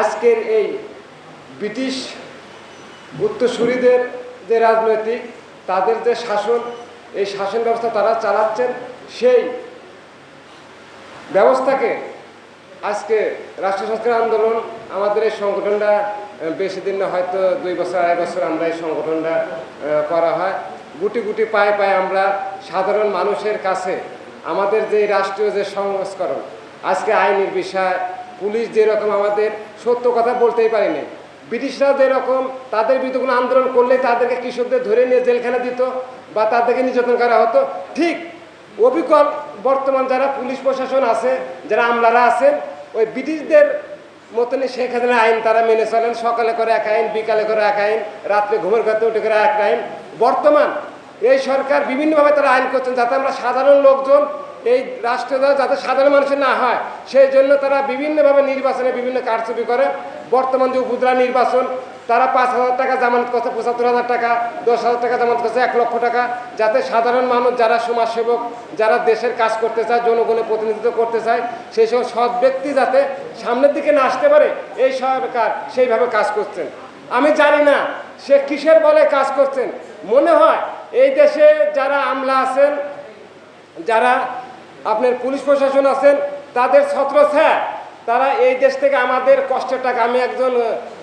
আজকের এই ব্রিটিশ উত্তরসূরিদের যে রাজনৈতিক, তাদের যে শাসন, এই শাসন ব্যবস্থা তারা চালাচ্ছেন, সেই ব্যবস্থাকে আজকে রাষ্ট্র সংস্কার আন্দোলন, আমাদের এই সংগঠনটা বেশি দিন না, হয়তো দুই বছর, আড়াই বছর আমরা এই সংগঠনটা করা হয়। গুটি গুটি পায়ে পায়ে আমরা সাধারণ মানুষের কাছে আমাদের যে রাষ্ট্রীয় যে সংস্করণ, আজকে আইনের বিষয় পুলিশ যেরকম আমাদের সত্য কথা বলতেই পারেনি ব্রিটিশরা যেরকম তাদের বিরুদ্ধে কোনো আন্দোলন করলে তাদেরকে কৃষকদের ধরে নিয়ে জেলখানা দিত বা তাদেরকে নির্যাতন করা হতো, ঠিক অবিকল বর্তমান যারা পুলিশ প্রশাসন আছে, যারা আমলারা আছেন, ওই ব্রিটিশদের মতনই শেখ হাসিনা আইন তারা মেনে চলেন, সকালে করে এক আইন, বিকালে করে এক আইন, রাত্রে ঘুমের ঘাতে উঠে করে এক আইন। বর্তমান এই সরকার বিভিন্নভাবে তারা আইন করছেন যাতে আমরা সাধারণ লোকজন এই রাষ্ট্র যাতে সাধারণ মানুষের না হয়, সেই জন্য তারা বিভিন্নভাবে নির্বাচনে বিভিন্ন কারচুপি করে। বর্তমান যে উপজেলা নির্বাচন, তারা পাঁচ হাজার টাকা জামানত করছে, পঁচাত্তর হাজার টাকা, দশ হাজার টাকা জামানত করছে, এক লক্ষ টাকা, যাতে সাধারণ মানুষ, যারা সমাজসেবক, যারা দেশের কাজ করতে চায়, জনগণের প্রতিনিধিত্ব করতে চায়, সেই সব সৎ ব্যক্তি যাতে সামনের দিকে না আসতে পারে, এই সরকার সেইভাবে কাজ করছেন। আমি জানি না সে কিসের বলে কাজ করছেন। মনে হয় এই দেশে যারা আমলা আছেন, যারা আপনার পুলিশ প্রশাসন আছেন, তাদের ছত্রছায়া তারা এই দেশ থেকে আমাদের কষ্টের টাকা, আমি একজন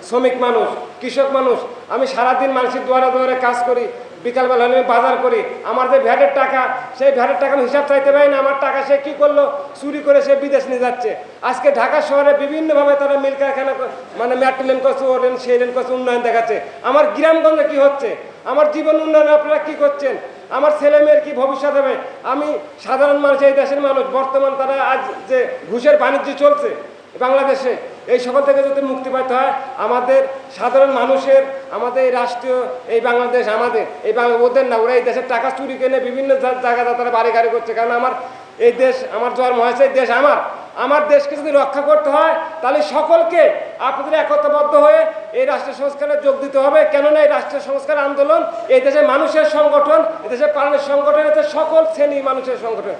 শ্রমিক মানুষ, কৃষক মানুষ, আমি সারাদিন মানুষের দুয়ারে দুয়ারে কাজ করি, বিকালবেলা হলে আমি বাজার করি, আমার যে ভ্যাটের টাকা, সেই ভ্যাটের টাকা আমি হিসাব চাইতে পারি না, আমার টাকা সে কী করল, চুরি করে সে বিদেশ নিয়ে যাচ্ছে। আজকে ঢাকা শহরে বিভিন্নভাবে তারা মিল কারখানা মানে মেট্রো লেন করছে, ও লেন, সেই লেন করছে, উন্নয়ন দেখাচ্ছে। আমার গ্রামগঞ্জে কি হচ্ছে? আমার জীবন উন্নয়নে আপনারা কি করছেন? আমার ছেলে মেয়ের কি ভবিষ্যৎ হবে? আমি সাধারণ মানুষ, এই দেশের মানুষ, বর্তমান তারা আজ যে ঘুষের বাণিজ্য চলছে বাংলাদেশে, এই সকল থেকে যদি মুক্তি পেতে হয়, আমাদের সাধারণ মানুষের, আমাদের এই রাষ্ট্রীয়, এই বাংলাদেশ, আমাদের, এই বাংলা, ওদের না, ওরা এই দেশের টাকা চুরি কেনে বিভিন্ন জা- জায়গায় তারা বাড়ি গাড়ি করছে। কারণ আমার এই দেশ, আমার জন্ম হয়েছে, এই দেশ আমার। আমার দেশকে যদি রক্ষা করতে হয়, তাহলে সকলকে আপনাদের একতাবদ্ধ হয়ে এই রাষ্ট্র সংস্কারে যোগ দিতে হবে। কেননা এই রাষ্ট্র সংস্কার আন্দোলন, এই দেশের মানুষের সংগঠন, এই দেশের প্রাণের সংগঠন এতে সকল শ্রেণি মানুষের সংগঠন।